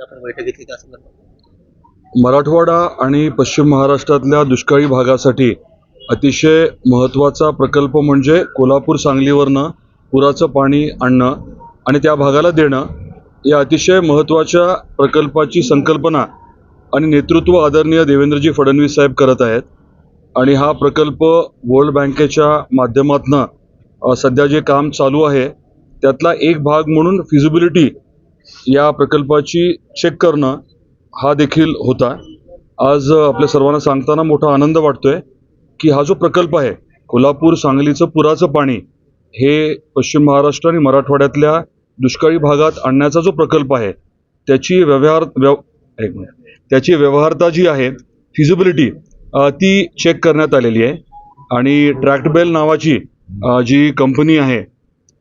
आपण बैठक घेतली त्या संदर्भात? मराठवाडा आणि पश्चिम महाराष्ट्रातल्या दुष्काळी भागासाठी अतिशय महत्त्वाचा प्रकल्प म्हणजे कोल्हापूर सांगलीवरनं पुराचं पाणी आणणं आणि त्या भागाला देणं या अतिशय महत्त्वाच्या प्रकल्पाची संकल्पना आणि नेतृत्व आदरणीय देवेंद्रजी फडणवीस साहेब करत आहेत. आणि हा प्रकल्प वर्ल्ड बँकेच्या माध्यमातनं सध्या जे काम चालू आहे त्यातला एक भाग म्हणून फिजिबिलिटी या प्रकल्पाची चेक करणं हा देखील होता. आज आपल्या सर्वांना सांगताना मोठा आनंद वाटतोय की हा जो प्रकल्प आहे कोल्हापूर सांगलीचं पुराचं पाणी हे पश्चिम महाराष्ट्र आणि मराठवाड्यातल्या दुष्काळी भागात आणण्याचा जो प्रकल्प आहे त्याची व्यवहार व्यव एक मिनिट त्याची व्यवहारता जी आहे फिजिबिलिटी ती चेक करण्यात आलेली आहे. आणि ट्रॅक्टबेल नावाची जी कंपनी आहे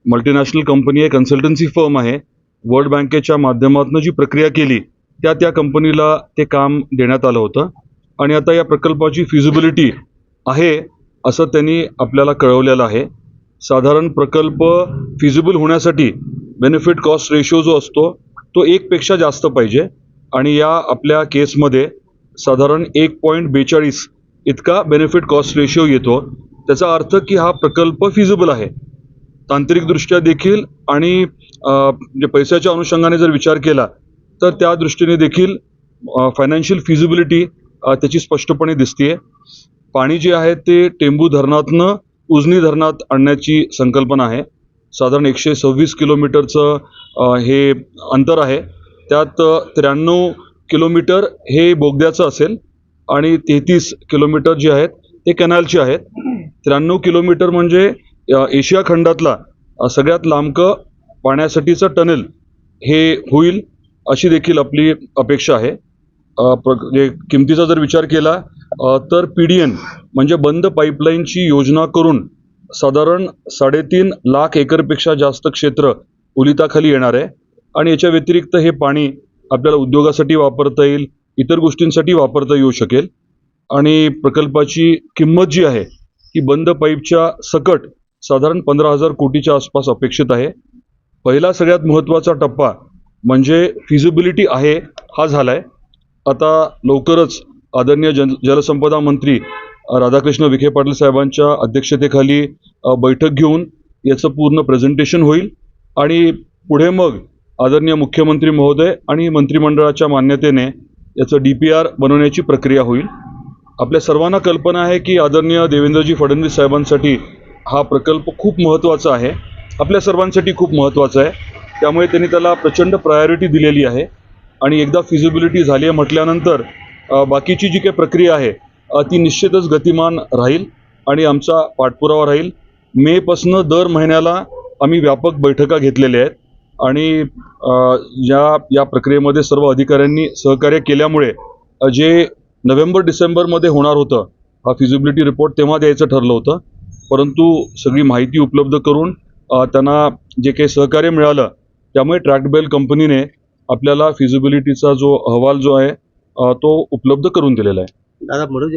मल्टीनॅशनल कंपनी आहे कन्सल्टन्सी फर्म आहे वर्ल्ड बँकेच्या माध्यमातून जी प्रक्रिया केली त्या त्या कंपनीला ते काम देण्यात आलं होतं. आणि आता या प्रकल्पाची फिजिबिलिटी आहे असं त्यांनी आपल्याला कळवलेलं आहे. साधारण प्रकल्प फिजिबल होण्यासाठी बेनिफिट कॉस्ट रेशो जो असतो तो एकपेक्षा जास्त पाहिजे. आणि या आपल्या केसमध्ये साधारण एक पॉईंट बेचाळीस इतका बेनिफिट कॉस्ट रेशो येतो. त्याचा अर्थ की हा प्रकल्प फिजिबल आहे. तांत्रिकदृष्ट्या देखील आणि म्हणजे पैशाच्या अनुषंगाने जर विचार केला तर त्या दृष्टीने देखील फायनान्शियल फिजिबिलिटी त्याची स्पष्टपणे दिसते पाणी जे आहे ते टेंबू धरणातनं उजनी धरणात आणण्याची संकल्पना आहे. साधारण एकशे सव्वीस किलोमीटरचं हे अंतर आहे. त्यात त्र्याण्णव किलोमीटर हे बोगद्याचं असेल आणि तेहतीस किलोमीटर जे आहेत ते कॅनलचे आहेत. त्र्याण्णव किलोमीटर म्हणजे एशिया खंडातला सगळ्यात लांबकं पाण्यासाठीचं टनेल हे होईल अशी देखील आपली अपेक्षा आहे. म्हणजे किमतीचा जर विचार केला तर पी डी एन म्हणजे बंद पाईपलाईनची योजना करून साधारण साडेतीन लाख एकरपेक्षा जास्त क्षेत्र उलिताखाली येणार आहे आणि याच्या व्यतिरिक्त हे पाणी आपल्याला उद्योगासाठी वापरता येईल इतर गोष्टींसाठी वापरता येऊ शकेल. आणि प्रकल्पाची किंमत जी आहे ती बंद पाईपच्या सकट साधारण पंधरा हजार कोटीच्या आसपास अपेक्षित आहे. पहिला सगळ्यात महत्त्वाचा टप्पा म्हणजे फिजिबिलिटी आहे हा झाला आहे आता लवकरच आदरणीय जल जलसंपदा मंत्री राधाकृष्ण विखे पाटील साहेबांच्या अध्यक्षतेखाली बैठक घेऊन याचं पूर्ण प्रेझेंटेशन होईल. आणि पुढे मग आदरणीय मुख्यमंत्री महोदय आणि मंत्रिमंडळाच्या मान्यतेने याचं डी पी आर बनवण्याची प्रक्रिया होईल. आपल्या सर्वांना कल्पना आहे की आदरणीय देवेंद्रजी फडणवीस साहेबांसाठी हा प्रकल्प खूप महत्त्वाचा आहे. आपल्या सर्वांसाठी खूप महत्त्वाचं आहे. त्यामुळे त्यांनी त्याला प्रचंड प्रायोरिटी दिलेली आहे. आणि एकदा फिजिबिलिटी झाली आहे म्हटल्यानंतर बाकीची जी काही प्रक्रिया आहे ती निश्चितच गतिमान राहील आणि आमचा पाठपुरावा राहील. मेपासनं दर महिन्याला आम्ही व्यापक बैठका घेतलेल्या आहेत. आणि या या प्रक्रियेमध्ये सर्व अधिकाऱ्यांनी सहकार्य केल्यामुळे जे नोव्हेंबर डिसेंबरमध्ये होणार होतं हा फिजिबिलिटी रिपोर्ट तेव्हा द्यायचं ठरलं होतं. परंतु सगळी माहिती उपलब्ध करून त्यांना जे काही सहकार्य मिळालं त्यामुळे ट्रॅक्टबेल कंपनीने आपल्याला फिजिबिलिटीचा जो अहवाल जो आहे तो उपलब्ध करून दिलेला आहे. दादा म्हणून